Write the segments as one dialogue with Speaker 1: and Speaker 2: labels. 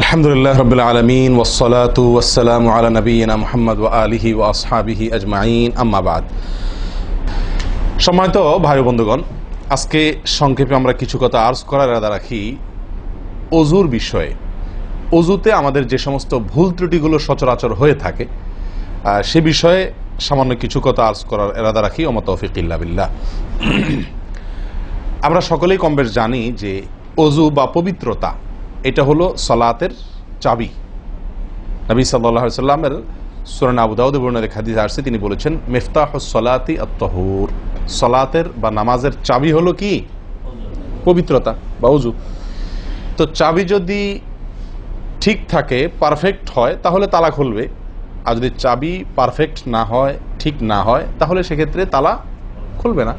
Speaker 1: আলহামদুলিল্লাহ রবিল আলমিন ওসলাতু ওসালাম আলা নবীনা মোহাম্মদ ও আলিহি ও আসহাবিহি আজমাইন আম্মাবাদ সম্মানিত ভাই বন্ধুগণ, আজকে সংক্ষেপে আমরা কিছু কথা আর্জ করার ইরাদা রাখি অজুর বিষয়ে। অজুতে আমাদের যে সমস্ত ভুল ত্রুটিগুলো সচরাচর হয়ে থাকে সে বিষয়ে সামান্য কিছু কথা আর্জ করার এরাদা রাখি, ওমা তৌফিক ইল্লা বিল্লাহ। আমরা সকলেই কম বেশ জানি যে অজু বা পবিত্রতা এটা হলো সলাতের চাবি। নবী সাল্লাহ সাল্লামের সুরান আবু দাউদ বর্ণের হাদিস আসছে, তিনি বলেছেন মেফতাহ সলাতি আত্মহুর সলাতের বা নামাজের চাবি হলো কি? পবিত্রতা বা অজু তো চাবি যদি ঠিক থাকে পারফেক্ট হয়, তাহলে তালা খুলবে। আর যদি চাবি পারফেক্ট না হয়, ঠিক না হয়, তাহলে সেক্ষেত্রে তালা খুলবে না।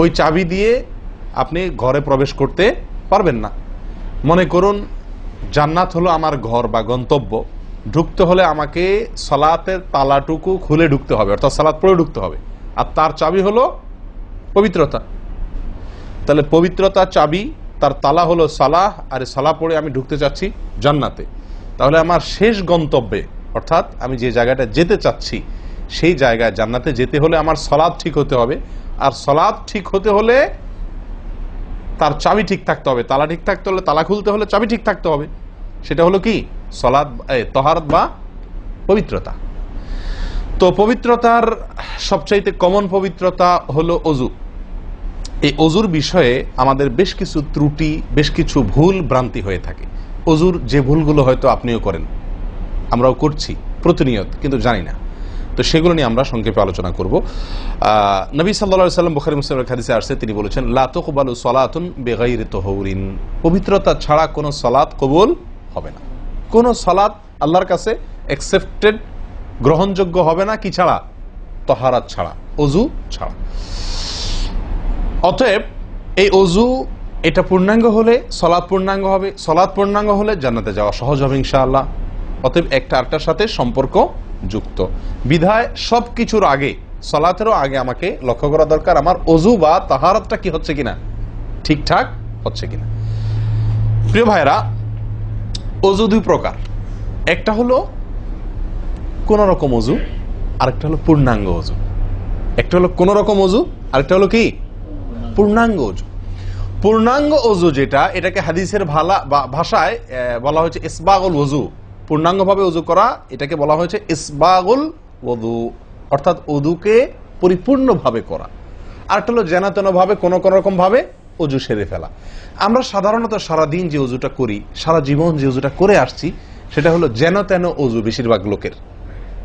Speaker 1: ওই চাবি দিয়ে আপনি ঘরে প্রবেশ করতে পারবেন না। মনে করুন, জান্নাত হলো আমার ঘর বা গন্তব্য। ঢুকতে হলে আমাকে সলাতের তালাটুকু খুলে ঢুকতে হবে, অর্থাৎ সালাত পড়ে ঢুকতে হবে। আর তার চাবি হলো পবিত্রতা। তাহলে পবিত্রতা চাবি, তার তালা হলো সালাহ, আর সালা পড়ে আমি ঢুকতে চাচ্ছি জান্নাতে। তাহলে আমার শেষ গন্তব্যে, অর্থাৎ আমি যে জায়গাটা যেতে চাচ্ছি, সেই জায়গায় জান্নাতে যেতে হলে আমার সলাদ ঠিক হতে হবে। আর সলাদ ঠিক হতে হলে তার চাবি ঠিক থাকতে হবে, তালা ঠিক থাকতে হলে তালা খুলতে হলে চাবি ঠিক থাকতে হবে। সেটা হলো কি? সলাদ তহারত বা পবিত্রতা। তো পবিত্রতার সবচাইতে কমন পবিত্রতা হলো অজু এই অজুর বিষয়ে আমাদের বেশ কিছু ত্রুটি, বেশ কিছু ভুল ভ্রান্তি হয়ে থাকে। অজুর যে ভুলগুলো হয়তো আপনিও করেন, আমরাও করছি, প্রতিনিয়ত, কিন্তু জানি না। তো সেগুলো নিয়ে আমরা সংক্ষেপে আলোচনা করব। নবী সাল্লা সাল্লাম বুখারি মুসলিমের খাদিসে আসছে, তিনি বলেছেন লাতকবালু সলাতুন বেগাইর তহরিন। পবিত্রতা ছাড়া কোনো সলাৎ কবুল হবে না। কোনো সলাৎ আল্লাহর কাছে অ্যাকসেপ্টেড গ্রহণযোগ্য হবে না, কি ছাড়া? তহারাত ছাড়া, অজু ছাড়া। অতএব, এই অজু, এটা পূর্ণাঙ্গ হলে সলাৎ পূর্ণাঙ্গ হবে সলাৎ পূর্ণাঙ্গ হলে জান্নাতে যাওয়া সহজ হবে ইনশাআল্লাহ। অতএব, একটা আরেকটার সাথে সম্পর্ক যুক্ত। বিধায় সব কিছুর আগে, সলাতেরও আগে আমাকে লক্ষ্য করা দরকার, আমার অজু বা তাহারতটা কি হচ্ছে কিনা, ঠিকঠাক হচ্ছে কিনা। প্রিয় ভাইরা অজু দুই প্রকার। একটা হলো কোন রকম অজু, আরেকটা হলো পূর্ণাঙ্গ অজু। একটা হলো কোন রকম অজু, আরেকটা হলো কি? পূর্ণাঙ্গ অজু। পূর্ণাঙ্গ অজু যেটা, এটাকে হাদিসের ভালা বা- ভাষায় বলা হয়েছে ইসবাগুল ওজু পূর্ণাঙ্গভাবে অজু করা, এটাকে বলা হয়েছে ইসবাগুল ওদু অর্থাৎ অদুকে পরিপূর্ণভাবে করা। আরেকটা হলো যেন ভাবে কোনো কোনো রকম ভাবে অজু সেরে ফেলা। আমরা সাধারণত সারা দিন যে অজুটা করি, সারা জীবন যে অজুটা করে আসছি, সেটা হলো যেন তেন অজু বেশিরভাগ লোকের।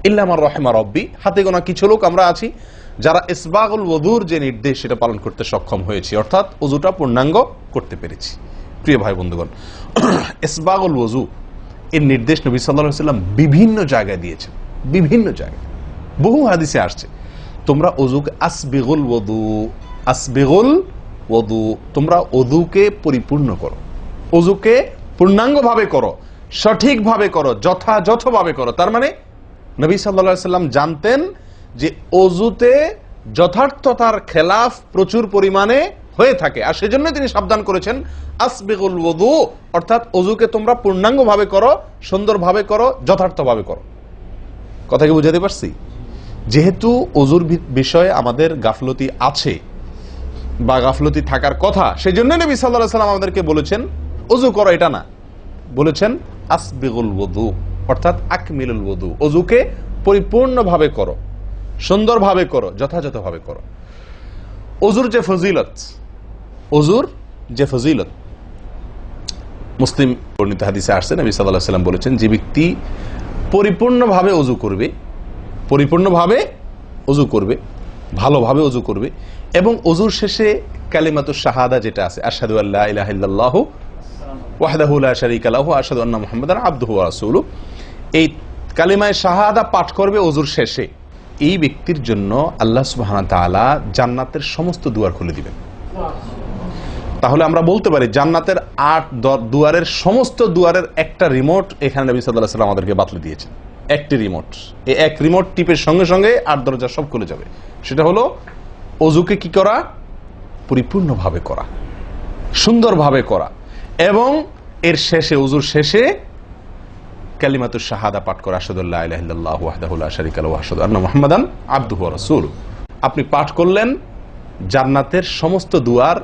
Speaker 1: ইল্লামার রহেমা রব্বি, হাতে গোনা কিছু লোক আমরা আছি, যারা ইসবাগুল ওদুর যে নির্দেশ, সেটা পালন করতে সক্ষম হয়েছি। অর্থাৎ অজুটা পূর্ণাঙ্গ করতে পেরেছি। প্রিয় ভাই বন্ধুগণ, ইসবাগুল ওজু এর নির্দেশ নবী সাল্লাহ সাল্লাম বিভিন্ন জায়গায় দিয়েছেন। বিভিন্ন জায়গায়। বহু হাদিসে আসছে, তোমরা অজুকে আসবেগুল ওদু আসবেগুল ওদু তোমরা অদুকে পরিপূর্ণ করো, অজুকে পূর্ণাঙ্গভাবে করো, সঠিকভাবে করো, যথাযথভাবে করো। তার মানে নবী সাল্লা সাল্লাম জানতেন যে অজুতে যথার্থতার খেলাফ প্রচুর পরিমাণে হয়ে থাকে। আর সেজন্য তিনি সাবধান করেছেন, আসবেগুল ওদু অর্থাৎ অজুকে তোমরা পূর্ণাঙ্গভাবে করো, সুন্দরভাবে করো, যথার্থভাবে করো। কথা কি বুঝাতে পারছি? যেহেতু অজুর বিষয়ে আমাদের গাফলতি আছে বা গাফলতি থাকার কথা সেই জন্য নবী সাল্লাহ সাল্লাম আমাদেরকে বলেছেন অজু করো, এটা না। বলেছেন, আসবিগুল ওদু অর্থাৎ আকমিলুল ওদু অজুকে পরিপূর্ণভাবে করো, সুন্দরভাবে করো, যথাযথভাবে করো। অজুর যে ফজিলত অজুর যে ফজিলত। মুসলিম বর্ণিত হাদিসে আসছে, নবী সাল্লাহ সাল্লাম বলেছেন, যে ব্যক্তি পরিপূর্ণভাবে অজু করবে, পরিপূর্ণভাবে অজু করবে, ভালোভাবে অজু করবে এবং অজুর শেষে কালিমাতু শাহাদা যেটা আছে, আশহাদু আল্লাহ ইলাহা ইল্লাল্লাহ ওয়াহদাহু লা শারীকা লাহু আশহাদু আন্না মুহাম্মাদান আবদুহু ওয়া রাসূলুহু। এই কালিমায়ে শাহাদা পাঠ করবে অজুর শেষে। এই ব্যক্তির জন্য আল্লাহ ওয়া জান্নাতের সমস্ত দুয়ার খুলে দিবেন। তাহলে আমরা বলতে পারি জান্নাতের আট দুয়ারের সমস্ত দুয়ারের একটা রিমোট এখানে নবী সাল্লাহ সাল্লাম আমাদেরকে বাতলে দিয়েছেন। একটি রিমোট এই এক রিমোট টিপের সঙ্গে সঙ্গে আট দরজা সব খুলে যাবে। সেটা হলো অজুকে কি করা? পরিপূর্ণভাবে করা। সুন্দরভাবে করা। এবং এর শেষে উজুর শেষে কালিমাতুর শাহাদা পাঠ করা। আসাদুল্লাহ আব্দুহু ওয়া আপনি পাঠ করলেন জান্নাতের সমস্ত দুয়ার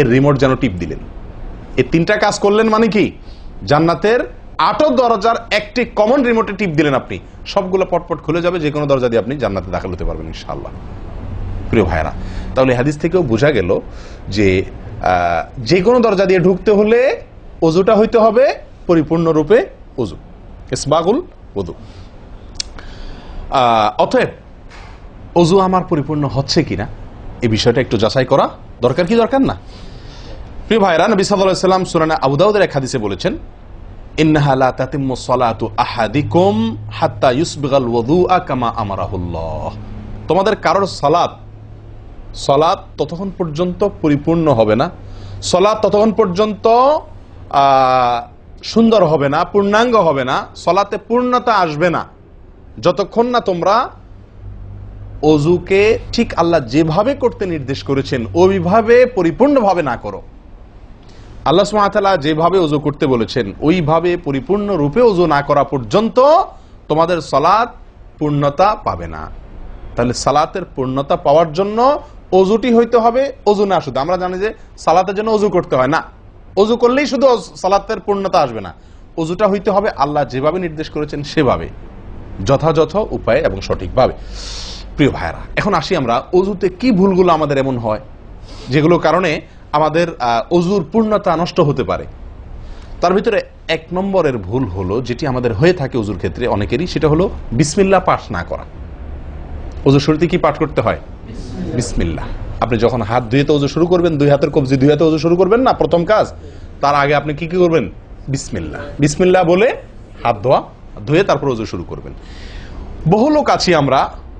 Speaker 1: এর রিমোট যেন টিপ দিলেন। এই তিনটা কাজ করলেন মানে কি? জান্নাতের আটো দরজার একটি কমন রিমোটে টিপ দিলেন আপনি। সবগুলো পটপট খুলে যাবে যে কোনো দরজা দিয়ে আপনি জান্নাতে দাখিল হতে পারবেন ইনশাআল্লাহ। প্রিয় ভাইরা তাহলে হাদিস থেকেও বোঝা গেল যে যে কোনো দরজা দিয়ে ঢুকতে হলে অজুটা হইতে হবে পরিপূর্ণরূপে অজু ইসবাগুল অজু অতএব অজু আমার পরিপূর্ণ হচ্ছে কিনা, এই বিষয়টা একটু যাচাই করা দরকার কি দরকার না? প্রিয় ভাইরা, নবী আলাইহি সাল্লাম সূরা আবু দাউদের এক হাদিসে বলেছেন, ইন্নাহা লা তাতিম্মু সালাতু কামা তোমাদের কারোর সলাৎ ততক্ষণ পর্যন্ত পরিপূর্ণ হবে না সলাৎ ততক্ষণ পর্যন্ত সুন্দর হবে না, পূর্ণাঙ্গ হবে না, সলাতে পূর্ণতা আসবে না। যতক্ষণ না তোমরা অজুকে ঠিক আল্লাহ যেভাবে করতে নির্দেশ করেছেন, ওইভাবে পরিপূর্ণভাবে না করো। আল্লাহ সুমাতালা যেভাবে অজু করতে বলেছেন, ওইভাবে পরিপূর্ণ রূপে অজু না করা পর্যন্ত তোমাদের সলাৎ পূর্ণতা পাবে না। তাহলে সালাতের পূর্ণতা পাওয়ার জন্য অজুটি হইতে হবে অজু না শুধু। আমরা জানি যে সালাতের জন্য অজু করতে হয় না। অজু করলেই শুধু সালাতের পূর্ণতা আসবে না। অজুটা হইতে হবে আল্লাহ যেভাবে নির্দেশ করেছেন সেভাবে, যথাযথ উপায়ে এবং সঠিকভাবে। প্রিয় ভাইরা এখন আসি আমরা অজুতে কি ভুলগুলো আমাদের এমন হয় যেগুলো কারণে আমাদের অজুর পূর্ণতা নষ্ট হতে পারে। তার ভিতরে এক নম্বরের ভুল হলো যেটি আমাদের হয়ে থাকে অজুর ক্ষেত্রে অনেকেরই সেটা হলো বিসমিল্লা পাঠ না করা। অজু শুরুতে কি পাঠ করতে হয়? বিসমিল্লাহ। আপনি যখন হাত ধুয়ে তো অজু শুরু করবেন দুই হাতের কবজি দুই হাতে অজু শুরু করবেন না প্রথম কাজ তার আগে আপনি কি কি করবেন? বিসমিল্লাহ। বিসমিল্লাহ বলে হাত ধোয়া ধুয়ে তারপর অজু শুরু করবেন। বহু লোক আছি আমরা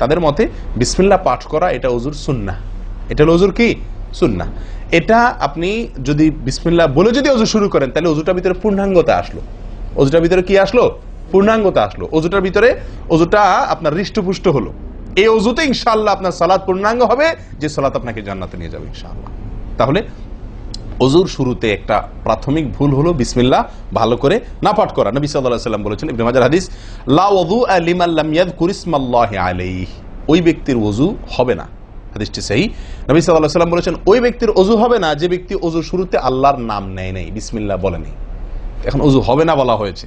Speaker 1: তাদের মতে বিসমিল্লাহ পাঠ করা এটা অজুর সুন্না এটা হলো অজুর কি? সুন্না এটা আপনি যদি বিসমিল্লাহ বলে যদি অজু শুরু করেন, তাহলে অজুটার ভিতরে পূর্ণাঙ্গতা আসলো। অজুটার ভিতরে কি আসলো? পূর্ণাঙ্গতা আসলো। অজুটার ভিতরে অজুটা আপনার হৃষ্টপুষ্ট হলো। এই অজুতে ইনশাল্লাহ আপনার সালাদ পূর্ণাঙ্গ হবে, যে সালাদ আপনাকে জান্নাতে নিয়ে যাবে ইনশাআল্লাহ। তাহলে অজুর শুরুতে একটা প্রাথমিক ভুল হলো, বিসমিল্লাহ, ভালো করে না পাঠ করা। নবী সাল্লাম বলেছেন, ইবনে মাজাহ হাদিস, লা ওযু ওই ব্যক্তির ওযু হবে না। হাদিসটি সেই নবী সাল্লাম বলেছেন, ওই ব্যক্তির অজু হবে না, যে ব্যক্তি ওযুর শুরুতে আল্লাহর নাম নেয় নাই। বিসমিল্লাহ বলেনি। এখন অজু হবে না বলা হয়েছে।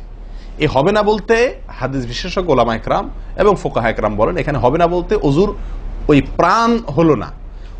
Speaker 1: এই হবে না বলতে হাদিস বিশেষজ্ঞ ওলামা একরাম এবং ফোকাহা একরাম বলেন, এখানে হবে না বলতে অজুর ওই প্রাণ হলো না।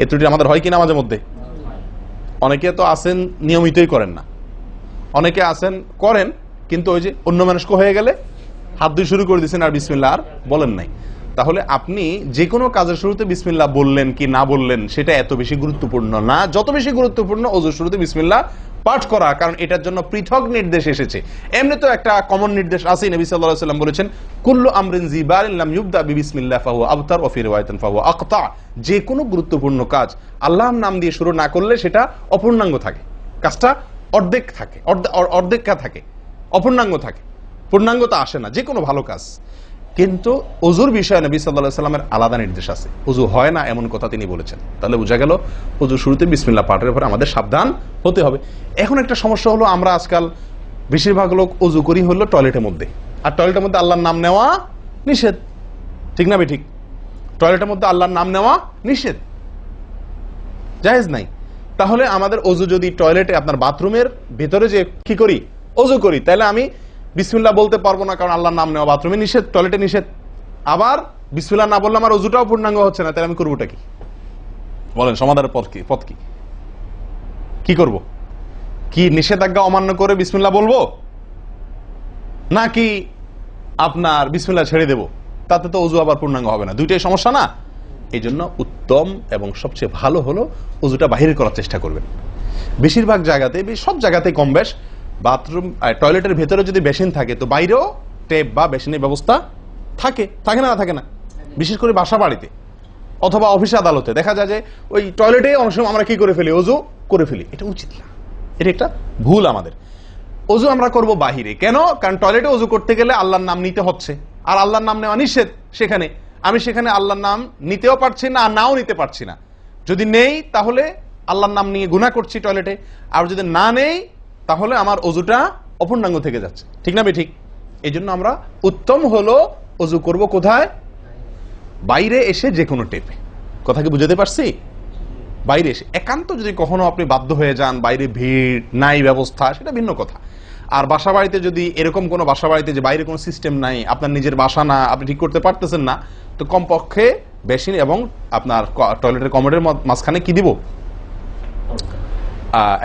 Speaker 1: এই ত্রুটি আমাদের হয় কি না মাঝে মধ্যে? অনেকে তো আসেন নিয়মিতই করেন না। অনেকে আসেন, করেন, কিন্তু ওই যে অন্য মানুষকে হয়ে গেলে হাত দিয়ে শুরু করে দিয়েছেন আর বিসমিল্লা আর বলেন নাই। তাহলে আপনি যে কোনো কাজের শুরুতে বিসমিল্লা বললেন কি না বললেন, সেটা এত বেশি গুরুত্বপূর্ণ না। যত বেশি গুরুত্বপূর্ণ ওজুর শুরুতে বিসমিল্লা পাঠ করা, কারণ এটার জন্য পৃথক নির্দেশ এসেছে। এমনি তো একটা কমন নির্দেশ আছে নবী আলাইহি সাল্লাম বলেছেন, কুল্লু আমরিন জিবারিন লাম ইউবদা বিবিসমিল্লাহ ফাহুয়া আবতার ওয়া ফি রিওয়ায়াতিন ফাহুয়া আকতা। যে কোনো গুরুত্বপূর্ণ কাজ আল্লাহর নাম দিয়ে শুরু না করলে সেটা অপূর্ণাঙ্গ থাকে। কাজটা অর্ধেক থাকে, অর্ধে- অর- অর্ধেকা থাকে, অপূর্ণাঙ্গ থাকে। পূর্ণাঙ্গতা আসে না যে কোনো ভালো কাজ। কিন্তু অজুর বিষয়ে নবী সাল্লাহ সাল্লামের আলাদা নির্দেশ আছে। অজু হয় না এমন কথা তিনি বলেছেন। তাহলে বোঝা গেল অজু শুরুতে বিসমিল্লা পাঠের উপরে আমাদের সাবধান হতে হবে। এখন একটা সমস্যা হলো, আমরা আজকাল বেশিরভাগ লোক অজু করি হলো টয়লেটের মধ্যে। আর টয়লেটের মধ্যে আল্লাহর নাম নেওয়া নিষেধ। ঠিক না ঠিক টয়লেটের মধ্যে আল্লাহর নাম নেওয়া নিষেধ। জায়েজ নাই। তাহলে আমাদের অজু যদি টয়লেটে, আপনার বাথরুমের ভেতরে যে কি করি? অজু করি। তাহলে আমি বিসমিল্লাহ বলতে পারব না, কারণ আল্লাহর নাম নেওয়া বাথরুমে নিষেধ টয়লেটে নিষেধ। আবার বিসমিল্লাহ না বললে আমার অজুটাও পূর্ণাঙ্গ হচ্ছে না, তাহলে আমি করবোটা কি? বলেন, সমাধানের পথ কি? পথ কি? কি করব? কি নিষেধাজ্ঞা অমান্য করে বিসমিল্লাহ বলব? নাকি আপনার বিসমিল্লাহ ছেড়ে দেব? তাতে তো অজু আবার পূর্ণাঙ্গ হবে না। দুইটাই সমস্যা না? এই জন্য উত্তম এবং সবচেয়ে ভালো হলো অজুটা বাহির করার চেষ্টা করবেন। বেশিরভাগ জায়গাতে, সব জায়গাতে কম বেশ বাথরুম টয়লেটের ভেতরে যদি বেসিন থাকে, তো বাইরেও টেপ বা বেসিনের ব্যবস্থা থাকে। থাকে না থাকে না। বিশেষ করে বাসা বাড়িতে অথবা অফিস আদালতে। দেখা যায় যে ওই টয়লেটে অনেক সময় আমরা কি করে ফেলি? অজু করে ফেলি। এটা উচিত না। এটা একটা ভুল আমাদের। অজু আমরা করব বাহিরে। কেন? কারণ টয়লেটে অজু করতে গেলে আল্লাহর নাম নিতে হচ্ছে। আর আল্লাহর নাম নেওয়া নিষেধ সেখানে। আমি সেখানে আল্লাহর নাম নিতেও পারছি না, আর নাও নিতে পারছি না। যদি নেই, তাহলে আল্লাহর নাম নিয়ে গুণা করছি টয়লেটে আর যদি না নেই তাহলে আমার অজুটা অপূর্ণাঙ্গ থেকে যাচ্ছে। ঠিক না ঠিক। এই জন্য আমরা উত্তম হলো অজু করব কোথায়? বাইরে এসে যে কোনো টেপে কথা কি বুঝাতে পারছি? বাইরে এসে। একান্ত যদি কখনো আপনি বাধ্য হয়ে যান, বাইরে ভিড়, নাই ব্যবস্থা, সেটা ভিন্ন কথা। আর বাসা বাড়িতে যদি এরকম কোনো বাসা বাড়িতে যে বাইরে কোনো সিস্টেম নাই, আপনার নিজের বাসা না, আপনি ঠিক করতে পারতেছেন না, তো কমপক্ষে বেসিন এবং আপনার টয়লেটের কমোডের মাঝখানে কি দিব?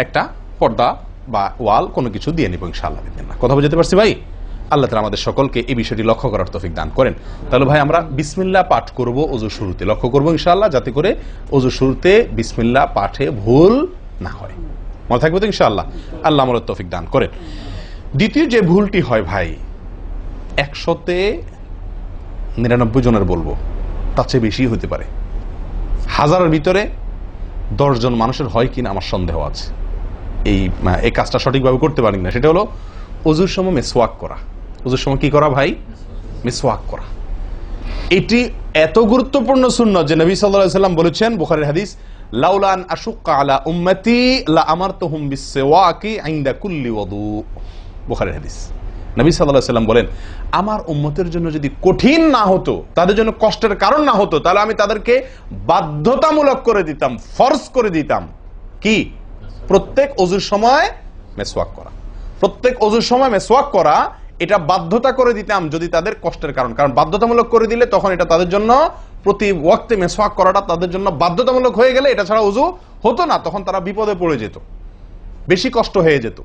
Speaker 1: একটা পর্দা বা ওয়াল কোনো কিছু দিয়ে নিব বিদিনিল্লাহ। কথা বুঝতে পারছি ভাই? আল্লাহ তালা আমাদের সকলকে এই বিষয়টি লক্ষ্য করার তফিক দান করেন। তাহলে ভাই, আমরা বিসমিল্লাহ পাঠ করব অজু শুরুতে। লক্ষ্য করব ইনশাআল্লাহ, যাতে করে অজু শুরুতে বিসমিল্লাহ পাঠে ভুল না হয়। মনে থাকবে তো ইনশাআল্লাহ? আল্লাহ আমাদের তৌফিক দান করেন। দ্বিতীয় যে ভুলটি হয় ভাই, একশোতে নিরানব্বই জনের বলব, তার চেয়ে বেশি হতে পারে। হাজারের ভিতরে দশজন মানুষের হয় কিনা আমার সন্দেহ আছে। এই এই কাজটা সঠিকভাবে করতে পারি না সেটা হলো অজুর সময় মেসওয়াক করা। অজুর সময় কি করা ভাই? মেসওয়াক করা। এটি এত গুরুত্বপূর্ণ শূন্য যে নবী আলাইহি সাল্লাম বলেছেন, বুখারীর হাদিস লাউলান আশুক্কা আলা উম্মতি, লা আমারতুহুম বিসওয়াকি ইনদা কুল্লি ওদু বুখারীর হাদিস। নবী আলাইহি সাল্লাম বলেন, আমার উম্মতের জন্য যদি কঠিন না হতো, তাদের জন্য কষ্টের কারণ না হতো, তাহলে আমি তাদেরকে বাধ্যতামূলক করে দিতাম ফরজ করে দিতাম। কি? প্রত্যেক অজুর সময় মেসওয়াক করা। প্রত্যেক অজুর সময় মেসওয়াক করা, এটা বাধ্যতা করে দিতাম যদি তাদের কষ্টের কারণ। কারণ বাধ্যতামূলক করে দিলে তখন এটা তাদের জন্য প্রতি ওয়াক্তে মেসওয়াক করাটা তাদের জন্য বাধ্যতামূলক হয়ে গেলে এটা ছাড়া অজু হতো না, তখন তারা বিপদে পড়ে যেত। বেশি কষ্ট হয়ে যেত।